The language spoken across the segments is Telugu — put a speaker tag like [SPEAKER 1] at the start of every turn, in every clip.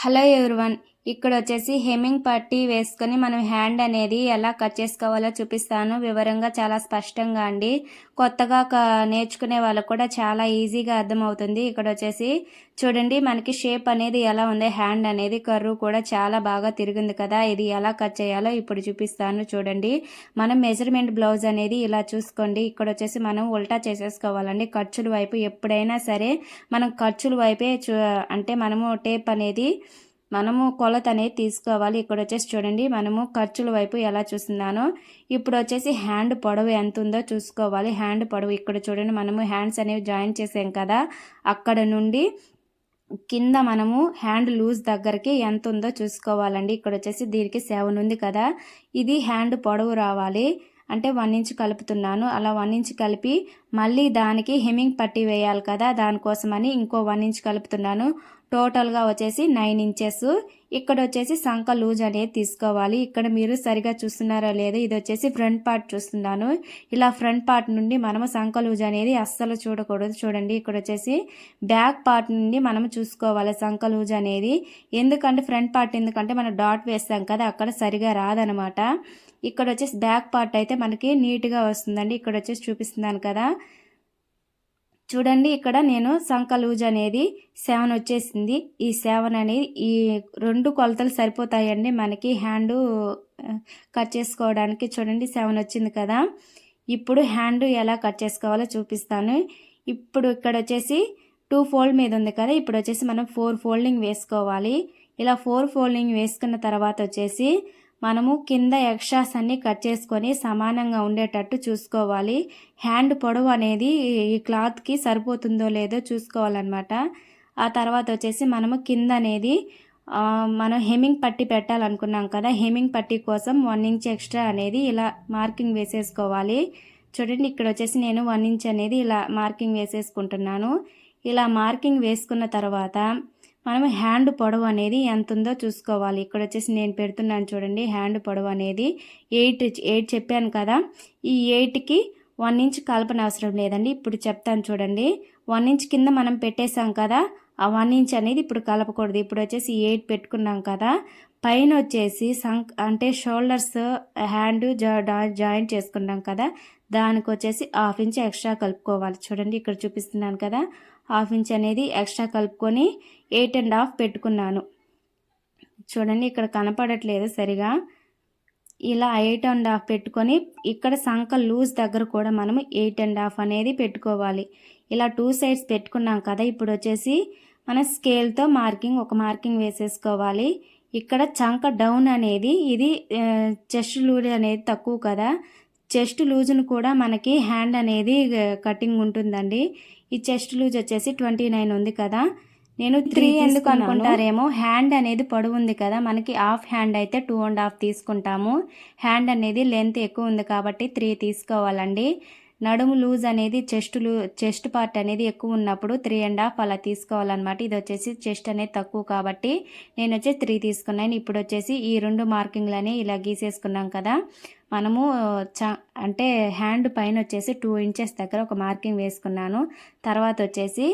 [SPEAKER 1] ஹலோ எவ்ரிவன் ఇక్కడ వచ్చేసి హెమ్మింగ్ పట్టీ వేసుకొని మనం హ్యాండ్ అనేది ఎలా కట్ చేసుకోవాలో చూపిస్తాను. వివరంగా చాలా స్పష్టంగా అండి. కొత్తగా నేర్చుకునే వాళ్ళకు కూడా చాలా ఈజీగా అర్థమవుతుంది. ఇక్కడ వచ్చేసి చూడండి మనకి షేప్ అనేది ఎలా ఉంది. హ్యాండ్ అనేది కర్రు కూడా చాలా బాగా తిరిగింది కదా. ఇది ఎలా కట్ చేయాలో ఇప్పుడు చూపిస్తాను చూడండి. మనం మెజర్మెంట్ బ్లౌజ్ అనేది ఇలా చూసుకోండి. ఇక్కడ వచ్చేసి మనం ఉల్టా చేసేసుకోవాలండి. ఖర్చుల వైపు ఎప్పుడైనా సరే మనం ఖర్చుల వైపే అంటే మనము టేప్ అనేది మనము కొలత అనేది తీసుకోవాలి. ఇక్కడ వచ్చేసి చూడండి మనము ఖర్చుల వైపు ఎలా చూస్తున్నానో. ఇప్పుడు వచ్చేసి హ్యాండ్ పొడవు ఎంత ఉందో చూసుకోవాలి. హ్యాండ్ పొడవు ఇక్కడ చూడండి మనము హ్యాండ్స్ అనేవి జాయిన్ చేసాం కదా. అక్కడ నుండి కింద మనము హ్యాండ్ లూజ్ దగ్గరికి ఎంత ఉందో చూసుకోవాలండి. ఇక్కడ వచ్చేసి దీనికి సెవెన్ ఉంది కదా. ఇది హ్యాండ్ పొడవు రావాలి. అంటే వన్ ఇంచ్ కలుపుతున్నాను. అలా వన్ ఇంచ్ కలిపి మళ్ళీ దానికి హెమింగ్ పట్టి వేయాలి కదా. దానికోసమని ఇంకో వన్ ఇంచ్ కలుపుతున్నాను. టోటల్గా వచ్చేసి నైన్ ఇంచెస్. ఇక్కడ వచ్చేసి సంక లూజ్ అనేది తీసుకోవాలి. ఇక్కడ మీరు సరిగా చూస్తున్నారా లేదా ఇది వచ్చేసి ఫ్రంట్ పార్ట్ చూస్తున్నాను. ఇలా ఫ్రంట్ పార్ట్ నుండి మనము సంక లూజ్ అనేది అస్సలు చూడకూడదు. చూడండి ఇక్కడ వచ్చేసి బ్యాక్ పార్ట్ నుండి మనము చూసుకోవాలి సంక లూజ్ అనేది. ఎందుకంటే ఫ్రంట్ పార్ట్ ఎందుకంటే మనం డాట్ వేస్తాం కదా అక్కడ సరిగా రాదనమాట. ఇక్కడ వచ్చేసి బ్యాక్ పార్ట్ అయితే మనకి నీట్గా వస్తుందండి. ఇక్కడ వచ్చేసి చూపిస్తున్నాను కదా. చూడండి ఇక్కడ నేను సంక లూజ్ అనేది సెవెన్ వచ్చేసింది. ఈ సెవెన్ అనేది ఈ రెండు కొలతలు సరిపోతాయండి మనకి హ్యాండ్ కట్ చేసుకోవడానికి. చూడండి సెవెన్ వచ్చింది కదా. ఇప్పుడు హ్యాండ్ ఎలా కట్ చేసుకోవాలో చూపిస్తాను. ఇప్పుడు ఇక్కడ వచ్చేసి టూ ఫోల్డ్ మీద ఉంది కదా. ఇప్పుడు వచ్చేసి మనం ఫోర్ ఫోల్డింగ్ వేసుకోవాలి. ఇలా ఫోర్ ఫోల్డింగ్ వేసుకున్న తర్వాత వచ్చేసి మనము కింద ఎక్స్ట్రాస్ అన్ని కట్ చేసుకొని సమానంగా ఉండేటట్టు చూసుకోవాలి. హ్యాండ్ పొడవు అనేది ఈ క్లాత్కి సరిపోతుందో లేదో చూసుకోవాలన్నమాట. ఆ తర్వాత వచ్చేసి మనము కింద అనేది మనం హెమింగ్ పట్టి పెట్టాలనుకున్నాం కదా హెమింగ్ పట్టి కోసం వన్ ఇంచ్ ఎక్స్ట్రా అనేది ఇలా మార్కింగ్ వేసేసుకోవాలి. చూడండి ఇక్కడ వచ్చేసి నేను వన్ ఇంచ్ అనేది ఇలా మార్కింగ్ వేసేసుకుంటున్నాను. ఇలా మార్కింగ్ వేసుకున్న తర్వాత మనం హ్యాండ్ పొడవు అనేది ఎంత ఉందో చూసుకోవాలి. ఇక్కడ వచ్చేసి నేను పెడుతున్నాను చూడండి హ్యాండ్ పొడవు అనేది ఎయిట్ ఎయిట్ చెప్పాను కదా. ఈ ఎయిట్కి వన్ ఇంచ్ కలపన అవసరం లేదండి. ఇప్పుడు చెప్తాను చూడండి. వన్ ఇంచ్ కింద మనం పెట్టేశాం కదా ఆ వన్ ఇంచ్ అనేది ఇప్పుడు కలపకూడదు. ఇప్పుడు వచ్చేసి ఎయిట్ పెట్టుకున్నాం కదా పైన వచ్చేసి సంక్ అంటే షోల్డర్స్ హ్యాండ్ జాయింట్ చేసుకున్నాం కదా దానికి వచ్చేసి హాఫ్ ఇంచ్ ఎక్స్ట్రా కలుపుకోవాలి. చూడండి ఇక్కడ చూపిస్తున్నాను కదా. హాఫ్ ఇంచ్ అనేది ఎక్స్ట్రా కలుపుకొని ఎయిట్ అండ్ హాఫ్ పెట్టుకున్నాను. చూడండి ఇక్కడ కనపడట్లేదు సరిగా. ఇలా ఎయిట్ అండ్ హాఫ్ పెట్టుకొని ఇక్కడ సంక లూజ్ దగ్గర కూడా మనం ఎయిట్ అండ్ హాఫ్ అనేది పెట్టుకోవాలి. ఇలా టూ సైడ్స్ పెట్టుకున్నాం కదా ఇప్పుడు వచ్చేసి మన స్కేల్తో మార్కింగ్ ఒక మార్కింగ్ వేసేసుకోవాలి. ఇక్కడ చంక డౌన్ అనేది ఇది చెస్ట్ లూజ్ అనేది తక్కువ కదా. చెస్ట్ లూజ్ను కూడా మనకి హ్యాండ్ అనేది కటింగ్ ఉంటుందండి. ఈ చెస్ట్ లూజ్ వచ్చేసి ట్వంటీ నైన్ ఉంది కదా. నేను త్రీ ఎందుకు అనుకుంటారేమో? హ్యాండ్ అనేది పొడవు ఉంది కదా. మనకి హాఫ్ హ్యాండ్ అయితే టూ అండ్ హాఫ్ తీసుకుంటాము. హ్యాండ్ అనేది లెంత్ ఎక్కువ ఉంది కాబట్టి త్రీ తీసుకోవాలండి. నడుము లూజ్ అనేది చెస్ట్ లూ చెస్ట్ పార్ట్ అనేది ఎక్కువ ఉన్నప్పుడు త్రీ అండ్ హాఫ్ అలా తీసుకోవాలన్నమాట. ఇది వచ్చేసి చెస్ట్ అనేది తక్కువ కాబట్టి నేను వచ్చి త్రీ తీసుకున్నాను. ఇప్పుడు వచ్చేసి ఈ రెండు మార్కింగ్లని ఇలా గీసేసుకున్నాం కదా. మనము చ అంటే హ్యాండ్ పైన వచ్చేసి టూ ఇంచెస్ దగ్గర ఒక మార్కింగ్ వేసుకున్నాను. తర్వాత వచ్చేసి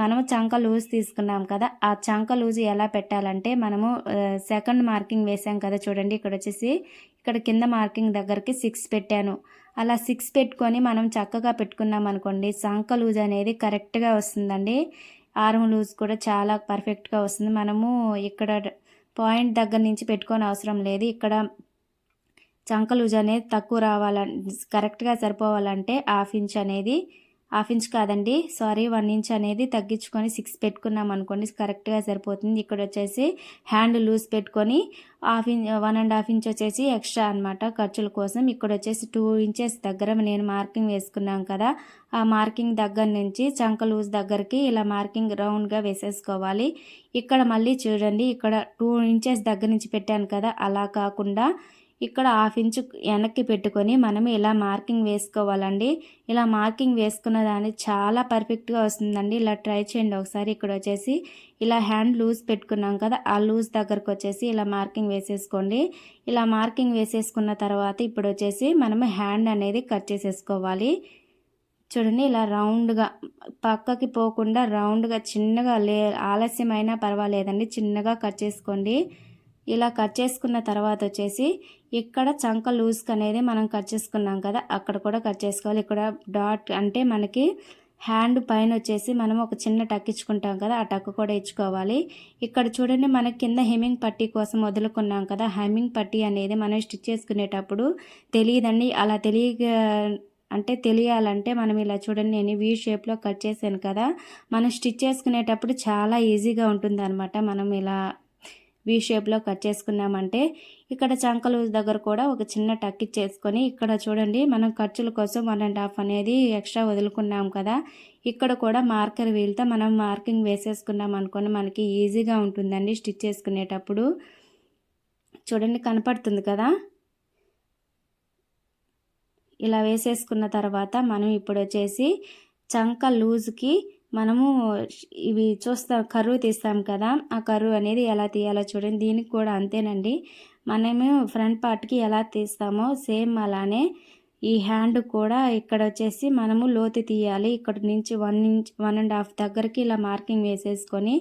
[SPEAKER 1] మనము చంక లూజ్ తీసుకున్నాం కదా ఆ చంక లూజ్ ఎలా పెట్టాలంటే మనము సెకండ్ మార్కింగ్ వేసాం కదా చూడండి ఇక్కడ వచ్చేసి ఇక్కడ కింద మార్కింగ్ దగ్గరికి సిక్స్ పెట్టాను. అలా సిక్స్ పెట్టుకొని మనం చక్కగా పెట్టుకున్నాం అనుకోండి చంక లూజ్ అనేది కరెక్ట్గా వస్తుందండి. ఆర్మ్ లూజ్ కూడా చాలా పర్ఫెక్ట్గా వస్తుంది. మనము ఇక్కడ పాయింట్ దగ్గర నుంచి పెట్టుకొని అవసరం లేదు. ఇక్కడ చంక లూజ్ అనేది తక్కువ రావాలని కరెక్ట్గా సరిపోవాలంటే హాఫ్ ఇంచ్ అనేది హాఫ్ ఇంచ్ కాదండి సారీ వన్ ఇంచ్ అనేది తగ్గించుకొని సిక్స్ పెట్టుకున్నాం అనుకోండి కరెక్ట్గా సరిపోతుంది. ఇక్కడ వచ్చేసి హ్యాండ్ లూజ్ పెట్టుకొని half inch one and half inch వచ్చేసి ఎక్స్ట్రా అనమాట ఖర్చుల కోసం. ఇక్కడ వచ్చేసి టూ ఇంచెస్ దగ్గర నేను మార్కింగ్ వేసుకున్నాం కదా ఆ మార్కింగ్ దగ్గర నుంచి చంక లూజ్ దగ్గరికి ఇలా మార్కింగ్ రౌండ్గా వేసేసుకోవాలి. ఇక్కడ మళ్ళీ చూడండి ఇక్కడ టూ ఇంచెస్ దగ్గర నుంచి పెట్టాను కదా అలా కాకుండా ఇక్కడ హాఫ్ ఇంచు వెనక్కి పెట్టుకొని మనం ఇలా మార్కింగ్ వేసుకోవాలండి. ఇలా మార్కింగ్ వేసుకున్న దాన్ని చాలా పర్ఫెక్ట్గా వస్తుందండి. ఇలా ట్రై చేయండి ఒకసారి. ఇక్కడ వచ్చేసి ఇలా హ్యాండ్ లూజ్ పెట్టుకున్నాం కదా ఆ లూజ్ దగ్గరకు వచ్చేసి ఇలా మార్కింగ్ వేసేసుకోండి. ఇలా మార్కింగ్ వేసేసుకున్న తర్వాత ఇప్పుడు వచ్చేసి మనము హ్యాండ్ అనేది కట్ చేసేసుకోవాలి. చూడండి ఇలా రౌండ్గా పక్కకి పోకుండా రౌండ్గా చిన్నగా లే ఆలస్యమైనా పర్వాలేదండి. చిన్నగా కట్ చేసుకోండి. ఇలా కట్ చేసుకున్న తర్వాత వచ్చేసి ఇక్కడ చంక లూజ్కి అనేది మనం కట్ చేసుకున్నాం కదా అక్కడ కూడా కట్ చేసుకోవాలి. ఇక్కడ డాట్ అంటే మనకి హ్యాండ్ పైన వచ్చేసి మనం ఒక చిన్న టక్ ఇచ్చుకుంటాం కదా ఆ టక్ కూడా ఇచ్చుకోవాలి. ఇక్కడ చూడండి మనకి కింద హెమ్మింగ్ పట్టీ కోసం వదులుకున్నాం కదా హెమ్మింగ్ పట్టీ అనేది మనం స్టిచ్ చేసుకునేటప్పుడు తెలియదండి. అలా తెలియ అంటే తెలియాలంటే మనం ఇలా చూడండి నేను వీ షేప్లో కట్ చేశాను కదా మనం స్టిచ్ చేసుకునేటప్పుడు చాలా ఈజీగా ఉంటుంది మనం ఇలా వీ షేప్లో కట్ చేసుకున్నామంటే ఇక్కడ చంకలు దగ్గర కూడా ఒక చిన్న టక్ ఇచ్చేసుకొని ఇక్కడ చూడండి మనం ఖర్చుల కోసం వన్ అండ్ హాఫ్ అనేది ఎక్స్ట్రా వదులుకున్నాం కదా. ఇక్కడ కూడా మార్కర్ వీల్తో మనం మార్కింగ్ వేసేసుకున్నాం అనుకోని మనకి ఈజీగా ఉంటుందండి స్టిచ్ చేసుకునేటప్పుడు. చూడండి కనపడుతుంది కదా? ఇలా వేసేసుకున్న తర్వాత మనం ఇప్పుడు వచ్చేసి చంక లూజ్కి మనము ఇవి చూస్తాం కరువు తీస్తాం కదా ఆ కరువు అనేది ఎలా తీయాలో చూడండి. దీనికి కూడా అంతేనండి. మనము ఫ్రంట్ పార్ట్కి ఎలా తీస్తామో సేమ్ అలానే ఈ హ్యాండ్ కూడా ఇక్కడ వచ్చేసి మనము లోతు తీయాలి. ఇక్కడ నుంచి one inch one and half దగ్గరికి ఇలా మార్కింగ్ వేసేసుకొని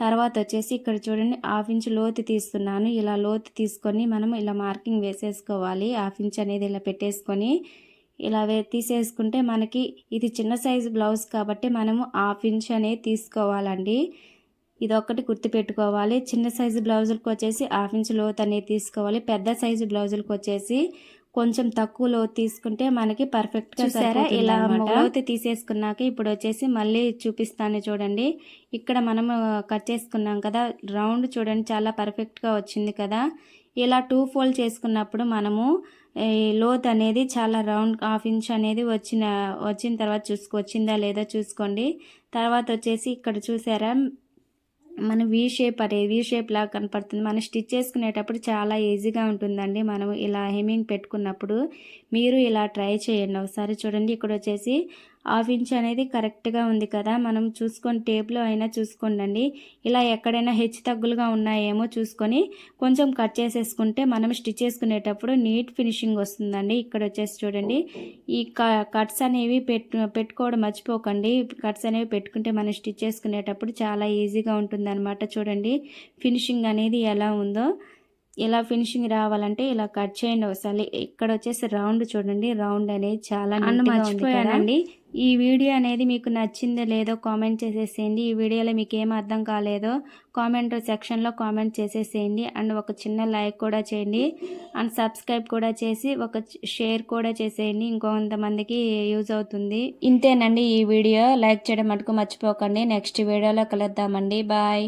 [SPEAKER 1] తర్వాత వచ్చేసి ఇక్కడ చూడండి హాఫ్ ఇంచ్ లోతు తీస్తున్నాను. ఇలా లోతు తీసుకొని మనం ఇలా మార్కింగ్ వేసేసుకోవాలి. హాఫ్ ఇంచ్ అనేది ఇలా పెట్టేసుకొని ఇలా తీసేసుకుంటే మనకి ఇది చిన్న సైజు బ్లౌజ్ కాబట్టి మనము హాఫ్ ఇంచ్ అనేది తీసుకోవాలండి. ఇది ఒక్కటి గుర్తుపెట్టుకోవాలి. చిన్న సైజు బ్లౌజులకు వచ్చేసి హాఫ్ ఇంచ్ లోత్ అనేది తీసుకోవాలి. పెద్ద సైజు బ్లౌజులకు వచ్చేసి కొంచెం తక్కువ లోతు తీసుకుంటే మనకి పర్ఫెక్ట్గా సరే ఇలా లోతు తీసేసుకున్నాక ఇప్పుడు వచ్చేసి మళ్ళీ చూపిస్తాను చూడండి. ఇక్కడ మనం కట్ చేసుకున్నాం కదా. రౌండ్ చూడండి చాలా పర్ఫెక్ట్గా వచ్చింది కదా. ఇలా టూ ఫోల్డ్ చేసుకున్నప్పుడు మనము లోత్ అనేది చాలా రౌండ్ హాఫ్ ఇంచ్ అనేది వచ్చిన వచ్చిన తర్వాత చూసుకో వచ్చిందా లేదా చూసుకోండి. తర్వాత వచ్చేసి ఇక్కడ చూసారా? మన వీ షేప్ అనేది వీ షేప్ లాగా కనపడుతుంది. మనం స్టిచ్ చేసుకునేటప్పుడు చాలా ఈజీగా ఉంటుందండి. మనం ఇలా హెమింగ్ పెట్టుకున్నప్పుడు మీరు ఇలా ట్రై చేయండి. ఒకసారి చూడండి. ఇక్కడ వచ్చేసి హాఫ్ ఇంచ్ అనేది కరెక్ట్గా ఉంది కదా. మనం చూసుకొని టేప్లో అయినా చూసుకోండి ఇలా ఎక్కడైనా హెచ్చు తగ్గులుగా ఉన్నాయేమో చూసుకొని కొంచెం కట్ చేసేసుకుంటే మనం స్టిచ్ చేసుకునేటప్పుడు నీట్ ఫినిషింగ్ వస్తుందండి. ఇక్కడ వచ్చేసి చూడండి. ఈ కట్స్ అనేవి పెట్టుకోవడం మర్చిపోకండి. కట్స్ అనేవి పెట్టుకుంటే మనం స్టిచ్ చేసుకునేటప్పుడు చాలా ఈజీగా ఉంటుందన్నమాట. చూడండి. ఫినిషింగ్ అనేది ఎలా ఉందో. ఇలా ఫినిషింగ్ రావాలంటే ఇలా కట్ చేయండి ఒకసారి. ఇక్కడ వచ్చేసి రౌండ్ చూడండి. రౌండ్ అనేది చాలా మర్చిపోయానండి. ఈ వీడియో అనేది మీకు నచ్చిందో లేదో కామెంట్ చేసేసేయండి. ఈ వీడియోలో మీకు ఏం అర్థం కాలేదో కామెంట్ సెక్షన్లో కామెంట్ చేసేసేయండి. అండ్ ఒక చిన్న లైక్ కూడా చేయండి. అండ్ సబ్స్క్రైబ్ కూడా చేసి ఒక షేర్ కూడా చేసేయండి. ఇంకొంతమందికి యూజ్ అవుతుంది. ఇంతేనండి ఈ వీడియో. లైక్ చేయడం మటుకు మర్చిపోకండి. నెక్స్ట్ వీడియోలో కలుద్దామండి. బాయ్.